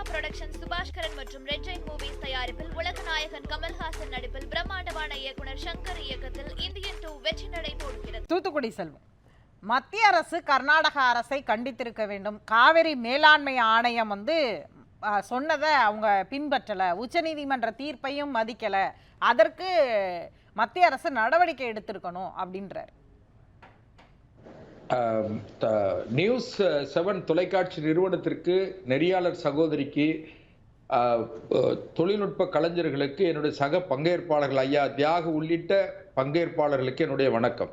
Trisha production Subaskaran மற்றும் red Jain movies தயாரிப்பில் உலகநாயகன் கமல்ஹாசன் நடிப்பில் பிரம்மாண்டமான இயக்குனர் சங்கர் இயக்கத்தில் இந்தியன் டூ வெற்றி நடை போடுகிறது தூத்துக்குடி செல்வம். மத்திய அரசு கர்நாடக அரசை கண்டித்திருக்க வேண்டும். காவிரி மேலாண்மை ஆணையம் வந்து சொன்னதை அவங்க பின்பற்றலை. உச்சநீதிமன்ற தீர்ப்பையும் மதிக்கலை. அதற்கு மத்திய அரசு நடவடிக்கை எடுத்திருக்கணும் அப்படின்றார். நியூஸ் செவன் தொலைக்காட்சி நிறுவனத்திற்கு நெறியாளர் சகோதரிக்கு தொழில்நுட்ப கலைஞர்களுக்கு என்னுடைய சக பங்கேற்பாளர்கள் ஐயா தியாக உள்ளிட்ட பங்கேற்பாளர்களுக்கு என்னுடைய வணக்கம்.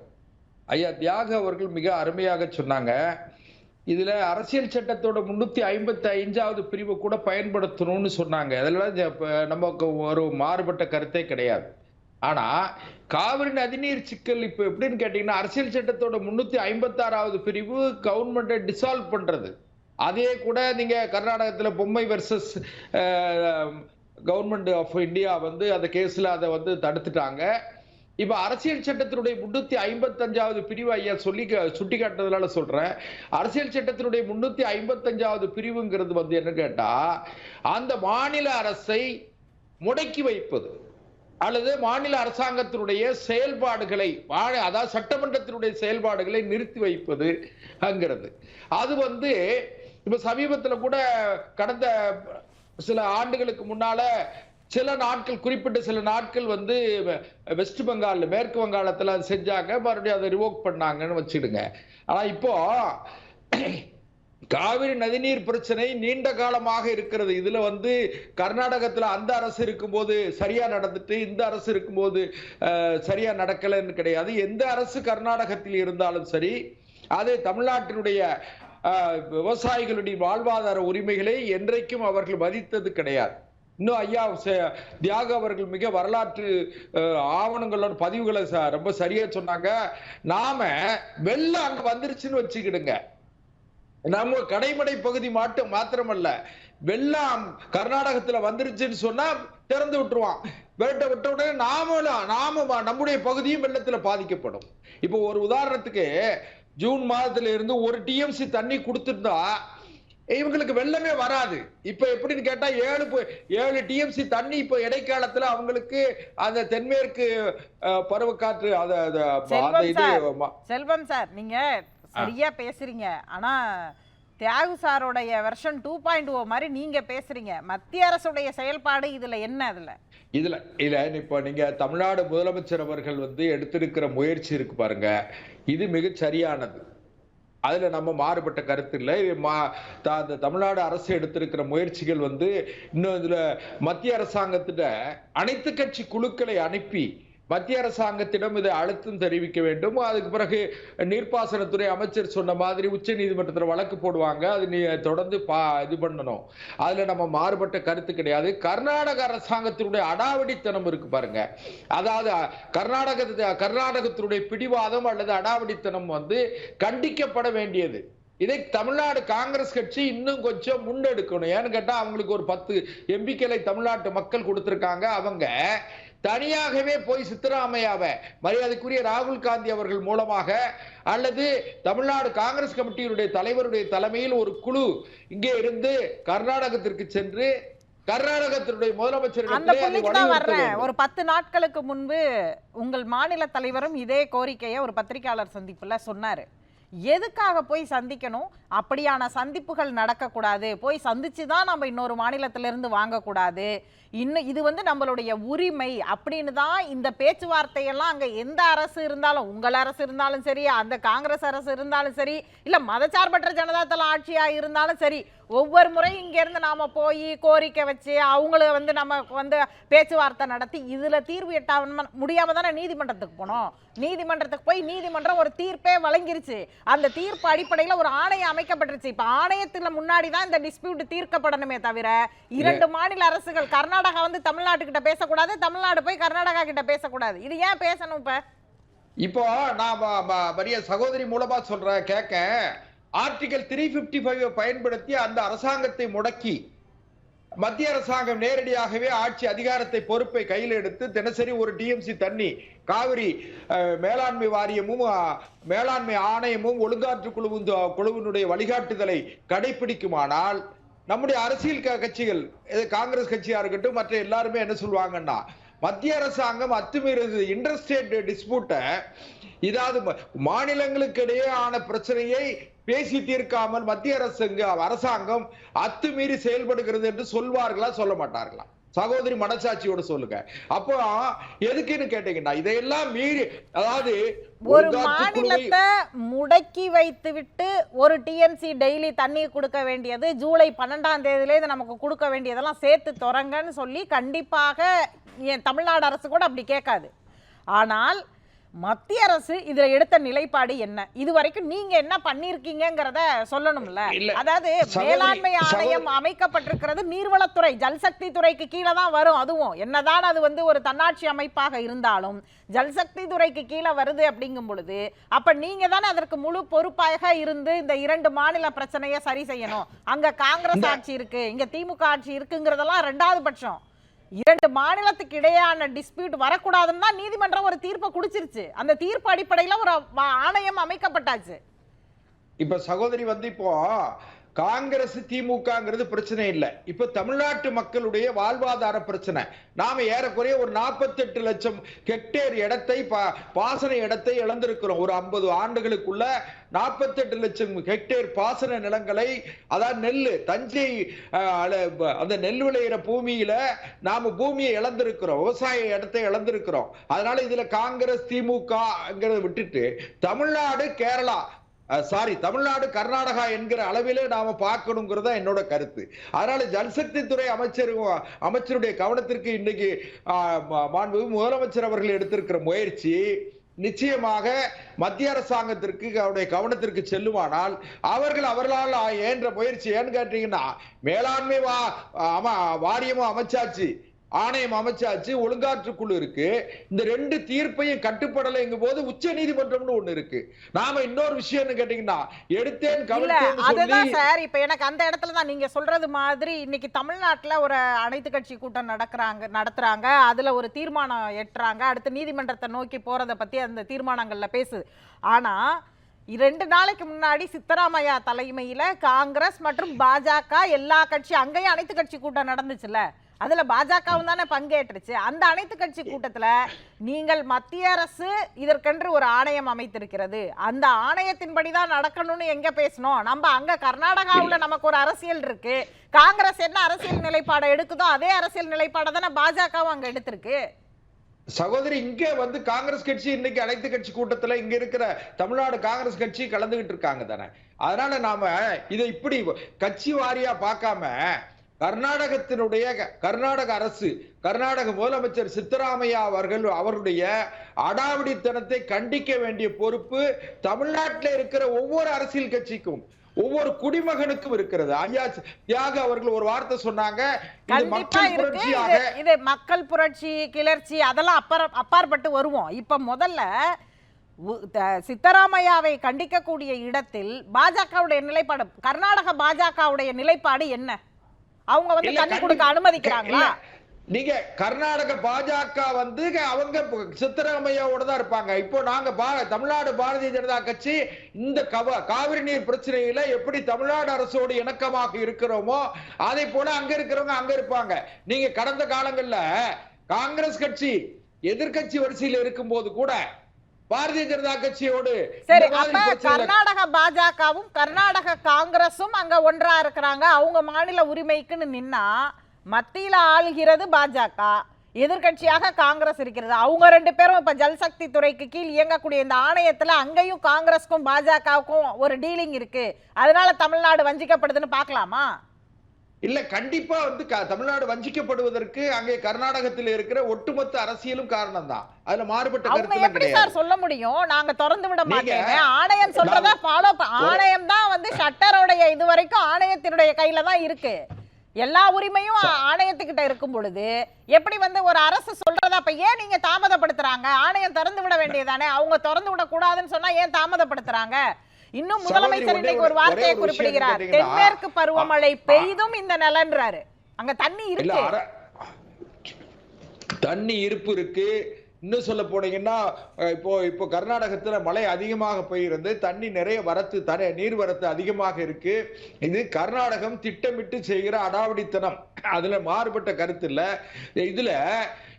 ஐயா தியாக அவர்கள் மிக அருமையாக சொன்னாங்க. இதில் அரசியல் சட்டத்தோட முன்னூற்றி ஐம்பத்தி ஐந்தாவது பிரிவு கூட பயன்படுத்தணும்னு சொன்னாங்க. அதெல்லாம் நமக்கு ஒரு மாறுபட்ட கருத்தே கிடையாது. ஆனா காவிரி நதிநீர் சிக்கல் இப்ப எப்படின்னு கேட்டீங்கன்னா அரசியல் சட்டத்தோட முன்னூத்தி ஐம்பத்தி ஆறாவது பிரிவு கவர்மெண்ட்டை டிசால்வ் பண்றது. அதே கூட நீங்க கர்நாடகத்துல பொம்மை வெர்சஸ் கவர்மெண்ட் ஆஃப் இந்தியா வந்து அந்த கேஸ்ல அதை வந்து தடுத்துட்டாங்க. இப்ப அரசியல் சட்டத்தினுடைய முன்னூத்தி ஐம்பத்தஞ்சாவது பிரிவு ஐயா சொல்லி சுட்டி காட்டுறதுனால சொல்றேன். அரசியல் சட்டத்தினுடைய முன்னூத்தி ஐம்பத்தஞ்சாவது பிரிவுங்கிறது வந்து என்ன கேட்டா அந்த மாநில அரசை முடக்கி வைப்பது. அல்லது மாநில அரசாங்கத்தினுடைய செயல்பாடுகளை அதாவது சட்டமன்றத்தினுடைய செயல்பாடுகளை நிறுத்தி வைப்பது அங்கிறது. அது வந்து இப்ப சமீபத்தில் கூட கடந்த சில ஆண்டுகளுக்கு முன்னால சில நாட்கள் குறிப்பிட்ட சில நாட்கள் வந்து வெஸ்ட் பெங்கால் மேற்கு வங்காளத்தில் அது செஞ்சாங்க மறுபடியும் அதை ரிவோக் பண்ணாங்கன்னு வச்சுடுங்க. ஆனால் இப்போ காவிரி நதிநீர் பிரச்சனை நீண்ட காலமாக இருக்கிறது. இதுல வந்து கர்நாடகத்துல அந்த அரசு இருக்கும்போது சரியா நடந்துட்டு இந்த அரசு இருக்கும்போது சரியா நடக்கலைன்னு கிடையாது. எந்த அரசு கர்நாடகத்தில் இருந்தாலும் சரி அது தமிழ்நாட்டினுடைய விவசாயிகளுடைய வாழ்வாதார உரிமைகளை என்றைக்கும் அவர்கள் மதித்தது கிடையாது. இன்னும் ஐயா தியாக அவர்கள் மிக வரலாற்று ஆவணங்களோட பதிவுகளை ச- ரொம்ப சரியா சொன்னாங்க. நாம வெள்ளம் அங்க வந்துருச்சுன்னு வச்சுக்கிடுங்க. நம்ம கடைமடை பகுதி மாட்டும் மாத்திரமல்ல. வெள்ளம் கர்நாடகத்துல வந்துருச்சுன்னு சொன்னா திறந்து விட்டுருவான். வேட்டை விட்ட உடனே நாமளும் நாம நம்முடைய பகுதியும் வெள்ளத்துல பாதிக்கப்படும். இப்போ ஒரு உதாரணத்துக்கு ஜூன் மாதத்துல இருந்து ஒரு டிஎம்சி தண்ணி கொடுத்துருந்தா இவங்களுக்கு வெள்ளமே வராது. இப்ப எப்படின்னு கேட்டா ஏழு ஏழு டிஎம்சி தண்ணி இப்ப இடைக்காலத்துல அவங்களுக்கு அந்த தென்மேற்கு பருவக்காற்று அந்த இது செல்வம் சார் நீங்க சரியா பேசுறீங்க. ஆனா தியாகு சாரோடைய வெர்ஷன் டூ பாயிண்ட் ஓ மாதிரி நீங்க பேசுறீங்க. மத்திய அரசுடைய செயல்பாடு இதுல என்ன அதுல? இதுல இல்ல இப்ப நீங்க தமிழ்நாடு முதலமைச்சர் அவர்கள் வந்து எடுத்திருக்கிற முயற்சி இருக்கு பாருங்க. இது மிகச் சரியானது. அதுல நம்ம மாறுபட்ட கருத்து இல்லை. தமிழ்நாடு அரசு எடுத்திருக்கிற முயற்சிகள் வந்து இன்னும் இதுல மத்திய அரசாங்கத்திட அனைத்து கட்சி குழுக்களை அனுப்பி மத்திய அரசாங்கத்திடம் இதை அழுத்தம் தெரிவிக்க வேண்டும். அதுக்கு பிறகு நீர்ப்பாசனத்துறை அமைச்சர் சொன்ன மாதிரி உச்ச நீதிமன்றத்தில் வழக்கு போடுவாங்க. அது நீ தொடர்ந்து பா இது பண்ணணும். அதில் நம்ம மாறுபட்ட கருத்து கிடையாது. கர்நாடக அரசாங்கத்தினுடைய அடாவடித்தனம் இருக்கு பாருங்க. அதாவது கர்நாடக கர்நாடகத்தினுடைய பிடிவாதம் அல்லது அடாவடித்தனம் வந்து கண்டிக்கப்பட வேண்டியது. இதை தமிழ்நாடு காங்கிரஸ் கட்சி இன்னும் கொஞ்சம் முன்னெடுக்கணும். ஏன்னு கேட்டா அவங்களுக்கு ஒரு பத்து எம்பிக்களை தமிழ்நாட்டு மக்கள் கொடுத்திருக்காங்க. அவங்க தனியாகவே போய் சித்தராமையாவை மரியாதைக்குரிய ராகுல் காந்தி அவர்கள் மூலமாக அல்லது தமிழ்நாடு காங்கிரஸ் கமிட்டியினுடைய தலைவருடைய தலைமையில் ஒரு குழு இங்கே இருந்து கர்நாடகத்திற்கு சென்று கர்நாடகத்தினுடைய வேண்டும். ஒரு பத்து நாட்களுக்கு முன்பு உங்கள் மாநில தலைவரும் இதே கோரிக்கையை ஒரு பத்திரிகையாளர் சந்திப்புல சொன்னாரு. எதுக்காக போய் சந்திக்கணும்? அப்படியான சந்திப்புகள் நடக்கக்கூடாது. போய் சந்திச்சு தான் நம்ம இன்னொரு மாநிலத்திலிருந்து வாங்கக்கூடாது. இன்னும் இது வந்து நம்மளுடைய உரிமை அப்படின்னு தான் இந்த பேச்சுவார்த்தையெல்லாம் அங்கே எந்த அரசு இருந்தாலும் உங்கள் அரசு இருந்தாலும் சரி அந்த காங்கிரஸ் அரசு இருந்தாலும் சரி இல்லை மதச்சார்பற்ற ஜனதாதள ஆட்சியாக இருந்தாலும் சரி ஒவ்வொரு முறையும் இங்கேருந்து நாம் போய் கோரிக்கை வச்சு அவங்கள வந்து நம்ம வந்து பேச்சுவார்த்தை நடத்தி இதில் தீர்வு எட்டாம முடியாமல் தானே நீதிமன்றத்துக்கு போனோம். நீதிமன்றத்துக்கு போய் நீதிமன்றம் ஒரு தீர்ப்பே வழங்கிருச்சு. அந்த தீர்ப்பு அடிப்படையில் ஒரு ஆணையம் அமைக்கப்பட்டுருச்சு. இப்போ ஆணையத்தில் முன்னாடி தான் இந்த டிஸ்பியூட் தீர்க்கப்படணுமே தவிர இரண்டு மாநில அரசுகள் கர்நாடகா வந்து தமிழ்நாட்டுக்கிட்ட பேசக்கூடாது தமிழ்நாடு போய் கர்நாடகா கிட்ட பேசக்கூடாது. இது ஏன் பேசணும் இப்போ? இப்போ நான் மரிய சகோதரி மூலமா சொல்றேன் கேட்க ஆர்டிகல் த்ரீ பிப்டி ஃபைவ் பயன்படுத்தி அந்த அரசாங்கத்தை முடக்கி மத்திய அரசாங்கம் நேரடியாகவே ஆட்சி அதிகாரத்தை பொறுப்பை கையில் எடுத்து தினசரி ஒரு டிஎம்சி தண்ணி காவிரி மேலாண்மை வாரியமும் மேலாண்மை ஆணையமும் ஒழுங்காற்று குழுவும் குழுவினுடைய வழிகாட்டுதலை கடைபிடிக்குமானால் நம்முடைய அரசியல் க- கட்சிகள் இது காங்கிரஸ் கட்சியா இருக்கட்டும் மற்ற எல்லாருமே என்ன சொல்லுவாங்கன்னா மத்திய அரசாங்கம் அத்துமீறது இன்டர்ஸ்டேட் டிஸ்பியூட்டை இதாவது மாநிலங்களுக்கு இடையே ஆன பிரச்சனையை பேசி தீர்க்காமல் மத்திய அரசுங்க அரசாங்கம் அத்துமீறி செயல்படுகிறது என்று சொல்வார்களா சொல்ல மாட்டார்களா? சகோதரி மனசாட்சியோட சொல்லுங்க. அப்போ எதுக்குன்னு கேட்டீங்கன்னா இதையெல்லாம் மீறி அதாவது ஒரு மாநிலத்தை முடக்கி வைத்து விட்டு ஒரு டிஎம்சி டெய்லி தண்ணி கொடுக்க வேண்டியது ஜூலை பன்னெண்டாம் தேதியிலேருந்து நமக்கு கொடுக்க வேண்டியதெல்லாம் சேர்த்து தொடங்கன்னு சொல்லி கண்டிப்பாக தமிழ்நாடு அரசு கூட அப்படி கேட்காது. ஆனால் மத்திய அரசு இதுல எடுத்த நிலைப்பாடு என்ன? இது வரைக்கும் நீங்க என்ன பண்ணிருக்கீங்கங்கிறத சொல்லணும்ல. அதாவது மேலாண்மை ஆணையம் அமைக்கப்பட்டிருக்கிறது நீர்வளத்துறை ஜல்சக்தி துறைக்கு கீழே தான் வரும் அதுவும். என்னதான் அது வந்து ஒரு தன்னாட்சி அமைப்பாக இருந்தாலும் ஜல்சக்தி துறைக்கு கீழே வருது அப்படிங்கும் பொழுது அப்ப நீங்க தானே அதற்கு முழு பொறுப்பாக இருந்து இந்த இரண்டு மாநில பிரச்சனையை சரி செய்யணும். அங்க காங்கிரஸ் ஆட்சி இருக்கு இங்க திமுக ஆட்சி இருக்குங்கிறதெல்லாம் ரெண்டாவது பட்சம். இரண்டு மாநிலத்துக்கு இடையான டிஸ்பியூட் வரக்கூடாதுன்னு தான் நீதிமன்றம் ஒரு தீர்ப்பை குடிச்சிருச்சு. அந்த தீர்ப்பு அடிப்படையில ஒரு ஆணையம் அமைக்கப்பட்டாச்சு. இப்ப சகோதரி வந்து இப்போ காங்கிரஸ் திமுகங்கிறது பிரச்சனை இல்லை. இப்ப தமிழ்நாட்டு மக்களுடைய வாழ்வாதார பிரச்சனை. நாம ஏறக்குறைய ஒரு 48 லட்சம் ஹெக்டேர் இடத்தை பா- பாசன இடத்தை இழந்திருக்கிறோம். ஒரு 50 ஆண்டுகளுக்குள்ள 48 லட்சம் ஹெக்டேர் பாசன நிலங்களை அதாவது நெல் தஞ்சை அந்த நெல் விளையிற பூமியில நாம பூமியை இழந்திருக்கிறோம். விவசாய இடத்தை இழந்திருக்கிறோம். அதனால இதுல காங்கிரஸ் திமுகங்கிறத விட்டுட்டு தமிழ்நாடு கேரளா சாரி தமிழ்நாடு கர்நாடகா என்கிற அளவிலே நாம பார்க்கணுங்கிறதா என்னோட கருத்து. அதனால ஜல்சக்தி துறை அமைச்சர் அமைச்சருடைய கவனத்திற்கு இன்னைக்கு ஆஹ், முதலமைச்சர் அவர்கள் எடுத்திருக்கிற முயற்சி நிச்சயமாக மத்திய அரசாங்கத்திற்கு அவருடைய கவனத்திற்கு செல்லுமானால் அவர்கள் அவர்களால் ஏன்ற முயற்சி ஏன்னு கேட்டீங்கன்னா மேலாண்மை வா அம வாரியமும் அமைச்சாச்சு. ஆணையம் அமைச்சாச்சு ஒழுங்காற்று குழு இருக்கு. இந்த ரெண்டு தீர்ப்பையும் கட்டுப்படலைங்கும் போது உச்ச நீதிமன்றம்னு ஒண்ணு இருக்கு. நாம இன்னொரு விஷயம்னு கேட்டீங்கன்னா எடுத்தேன் அதுதான் சார். இப்ப எனக்கு அந்த இடத்துல தான் நீங்க சொல்றது மாதிரி இன்னைக்கு தமிழ்நாட்டுல ஒரு அனைத்து கட்சி கூட்டம் நடக்கிறாங்க நடத்துறாங்க. அதுல ஒரு தீர்மானம் எட்டுறாங்க அடுத்து நீதிமன்றத்தை நோக்கி போறத பத்தி அந்த தீர்மானங்கள்ல பேசுது. ஆனா ரெண்டு நாளைக்கு முன்னாடி சித்தராமையா தலைமையில காங்கிரஸ் மற்றும் பாஜக எல்லா கட்சி அங்கேயும் அனைத்து கட்சி கூட்டம் நடந்துச்சுல்ல. அதுல பாஜகவும் தானே பங்கேற்றுச்சு. அந்த அனைத்து கட்சி கூட்டத்துல நீங்கள் மத்திய அரசு இதற்கென்று ஒரு ஆணையம் அமைத்திருக்கிறது. அந்த ஆணையத்தின்படி தான் நடக்கணும்னு எங்க பேசணும்? நம்ம அங்க கர்நாடகாவுல நமக்கு ஒரு அரசியல் இருக்கு. காங்கிரஸ் என்ன அரசியல் நிலைப்பாடை எடுக்குதோ அதே அரசியல் நிலைப்பாடை தானே பாஜகவும் அங்க எடுத்திருக்கு. சகோதரி இங்க வந்து காங்கிரஸ் கட்சி இன்னைக்கு அனைத்து கட்சி கூட்டத்துல இங்க இருக்கிற தமிழ்நாடு காங்கிரஸ் கட்சி கலந்துகிட்டு இருக்காங்க தானே. அதனால நாம இதை இப்படி கட்சி வாரியா பார்க்காம கர்நாடகத்தினுடைய கர்நாடக அரசு கர்நாடக முதலமைச்சர் சித்தராமையா அவர்கள் அவருடைய அடாவடித்தனத்தை கண்டிக்க வேண்டிய பொறுப்பு தமிழ்நாட்டில் இருக்கிற ஒவ்வொரு அரசியல் கட்சிக்கும் ஒவ்வொரு குடிமகனுக்கும் இருக்கிறது. ஐயா தியாக அவர்கள் ஒரு வார்த்தை சொன்னாங்க இது மக்கள் புரட்சி கிளர்ச்சி அதெல்லாம் அப்பாற அப்பாற்பட்டு வருவோம். இப்ப முதல்ல சித்தராமையாவை கண்டிக்கக்கூடிய இடத்தில் பாஜகவுடைய நிலைப்பாடு கர்நாடக பாஜகவுடைய நிலைப்பாடு என்ன? அவங்க வந்து தண்ணி கொடுக்க அனுமதிக்கிறாங்களா? நீங்க கர்நாடக பாஜக வந்து அவங்க சித்தராமையாவோட தான் இருப்பாங்க. இப்போ நாங்க தமிழ்நாடு பாரதிய ஜனதா கட்சி இந்த கவ காவிரி நீர் பிரச்சனையில எப்படி தமிழ்நாடு அரசோடு இணக்கமாக இருக்கிறோமோ அதை போல அங்க இருக்கிறவங்க அங்க இருப்பாங்க. நீங்க கடந்த காலங்கள்ல காங்கிரஸ் கட்சி எதிர்க்கட்சி வரிசையில் இருக்கும்போது கூட பாரதிய ஜனதா கட்சியோடு சரி அப்ப கர்நாடக பாஜகவும் கர்நாடக காங்கிரஸும் அங்க ஒன்றா இருக்கிறாங்க. அவங்க மாநில உரிமைக்குன்னு நின்னா மத்தியில ஆளுகிறது பாஜக. எதிர்க்கட்சியாக காங்கிரஸ் இருக்கிறது. அவங்க ரெண்டு பேரும் இப்ப ஜல்சக்தி துறைக்கு கீழ் இயங்கக்கூடிய இந்த ஆணையத்துல அங்கேயும் காங்கிரஸ்க்கும் பாஜகவுக்கும் ஒரு டீலிங் இருக்கு. அதனால தமிழ்நாடு வஞ்சிக்கப்படுதுன்னு பார்க்கலாமா? இல்ல கண்டிப்பா வந்து தமிழ்நாடு வஞ்சிக்கப்படுவதற்கு அங்கே கர்நாடகத்தில் இருக்கிற ஒட்டுமொத்த அரசியலும் காரணம் தான் அதுல மாறுபட்ட கருத்துல எப்படி சார் சொல்ல முடியும்? நாங்க திறந்து விட மாட்டேங்க. ஆணையம் சொல்றதா ஃபாலோ ஆணையம் தான் வந்து ஷட்டருடைய இது வரைக்கும் ஆணையத்தினுடைய கையில தான் இருக்கு. எல்லா உரிமையும் ஆணையத்துக்கிட்ட இருக்கும் பொழுது எப்படி வந்து ஒரு அரசு சொல்றதா அப்ப ஏன் நீங்க தாமதப்படுத்துறாங்க? ஆணையம் திறந்து விட வேண்டியதானே அவங்க திறந்து விட கூடாதுன்னு சொன்னா ஏன் தாமதப்படுத்துறாங்க? இன்னும் முதலமைச்சர் இன்னைக்கு ஒரு- வார்த்தையை குறிப்பிடுகிறார். தென்மேற்கு பருவமழை பெய்தும் இந்த நிலன்றாரு. அங்க தண்ணி இருக்கு. தண்ணி இருப்பு இருக்கு. இன்னும் சொல்ல போனீங்கன்னா இப்போ இப்போ கர்நாடகத்துல மழை அதிகமாக பெய்கிறது. தண்ணி நிறைய வரத்து தர நீர் வரத்து அதிகமாக இருக்கு. இது கர்நாடகம் திட்டமிட்டு செய்கிற அடாவடித்தனம். அதுல மாறுபட்ட கருத்து இல்ல. இதுல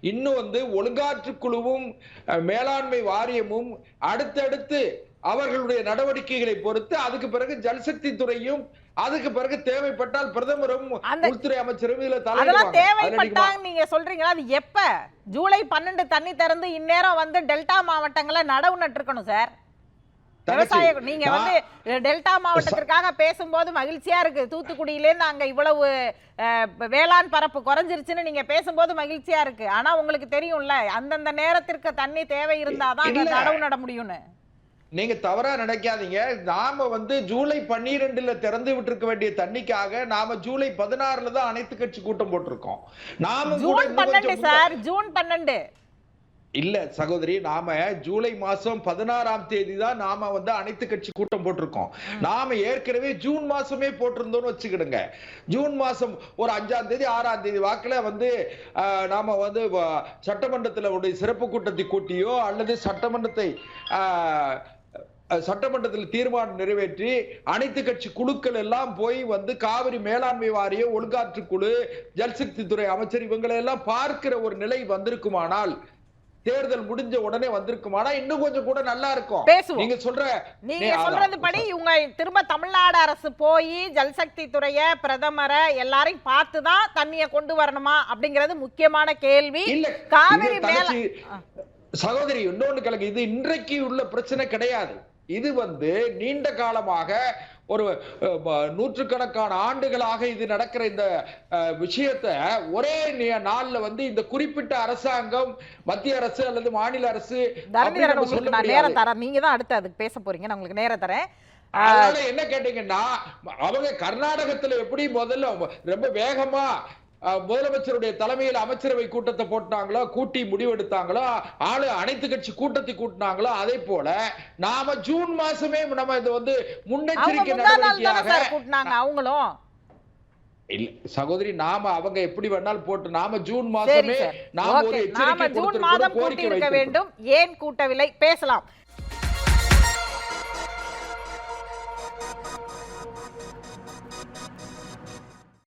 இன்னும் வந்து ஒழுங்காற்று குழுவும் மேலாண்மை வாரியமும் அடுத்தடுத்து அவர்களுடைய நடவடிக்கைகளை பொறுத்து அதுக்கு பிறகு ஜல்சக்தி துறையும் அதுக்கு பிறகு தேவைப்பட்டால் பிரதமரும் உள்துறை அமைச்சரும் இதுல அதெல்லாம் தேவைப்பட்டாங்க நீங்க சொல்றீங்களா? அது எப்ப? ஜூலை பன்னெண்டு தண்ணி திறந்து இந்நேரம் வந்து டெல்டா மாவட்டங்களை நடவு நட்டிருக்கணும் சார் விவசாய நீங்க வந்து டெல்டா மாவட்டத்திற்காக பேசும்போது மகிழ்ச்சியா இருக்கு. தூத்துக்குடியில இருந்து அங்க இவ்வளவு வேளாண் பரப்பு குறைஞ்சிருச்சுன்னு நீங்க பேசும்போது மகிழ்ச்சியா இருக்கு. ஆனா உங்களுக்கு தெரியும்ல அந்தந்த நேரத்திற்கு தண்ணி தேவை இருந்தாதான். நடவு நட முடியும்னு. நீங்க தவறா நினைக்காதீங்க. நாம வந்து ஜூலை பன்னிரெண்டுல திறந்து விட்டிருக்க வேண்டிய தண்ணிக்காக நாம ஜூலை பதினாறுல தான் அனைத்து கட்சி கூட்டம் போட்டிருக்கோம். நாம ஜூன் பன்னெண்டு சார் ஜூன் பன்னெண்டு. இல்ல சகோதரி நாம ஜூலை மாசம் பதினாறாம் தேதி தான் நாம வந்து அனைத்து கட்சி கூட்டம் போட்டிருக்கோம். நாம ஏற்கனவே ஜூன் மாசமே போட்டிருந்தோம்னு வச்சுக்கிடுங்க. ஜூன் மாசம் ஒரு அஞ்சாம் தேதி ஆறாம் தேதி வாக்குல வந்து நாம வந்து சட்டமன்றத்துல உடைய சிறப்பு கூட்டத்தை கூட்டியோ அல்லது சட்டமன்றத்தை சட்டமன்றத்தில் தீர்மானம் நிறைவேற்றி அனைத்து கட்சி குழுக்கள் எல்லாம் போய் வந்து காவிரி மேலாண்மை வாரியம் ஒழுங்காற்று குழு ஜல்சக்தி துறை அமைச்சர் இவங்களை எல்லாம் பார்க்கிற ஒரு நிலை வந்திருக்குமானால் தேர்தல் முடிஞ்ச உடனே வந்திருக்குமானா இன்னும் கொஞ்சம் கூட நல்லா இருக்கும் பேசுவோம். நீங்க சொல்ற நீங்க. சொல்றது படி இவங்க திரும்ப தமிழ்நாடு அரசு போய் ஜல்சக்தி துறைய பிரதமரை எல்லாரையும் பார்த்து தான் தண்ணிய கொண்டு வரணுமா அப்படிங்கிறது முக்கியமான கேள்வி காவிரி மேல சகோதரி இன்னொன்னு கலங்க இது இன்றைக்கு உள்ள பிரச்சனை கிடையாது இது வந்து நீண்ட காலமாக ஒரு நூற்றுக்கணக்கான ஆண்டுகளாக இது நடக்கிற இந்த விஷயத்தை ஒரே நாள்ல வந்து இந்த குறிப்பிட்ட அரசாங்கம் மத்திய அரசு அல்லது மாநில அரசு. நேரம் தரேன். நீங்க தான் அடுத்து அதுக்கு பேச போறீங்க. நான் உங்களுக்கு நேரம் தரேன். அதனால என்ன கேட்டீங்கன்னா அவங்க கர்நாடகத்துல எப்படி முதல்ல ரொம்ப வேகமா முதலமைச்சருடைய தலைமையில் அமைச்சரவை கூட்டத்தை போட்டாங்களோ கூட்டி முடிவெடுத்தாங்களோ ஆளு அனைத்து கட்சி கூட்டத்தை கூட்டினாங்களோ அதே போல நாம ஜூன் மாசமே நம்ம இது வந்து முன்னெச்சரிக்கை நடவடிக்கையாக அவங்களும்? இல்ல சகோதரி நாம அவங்க எப்படி வேணாலும் போட்டு நாம ஜூன் மாசமே நாம ஒரு எச்சரிக்கை. வேண்டும். ஏன் கூட்டவில்லை? பேசலாம்.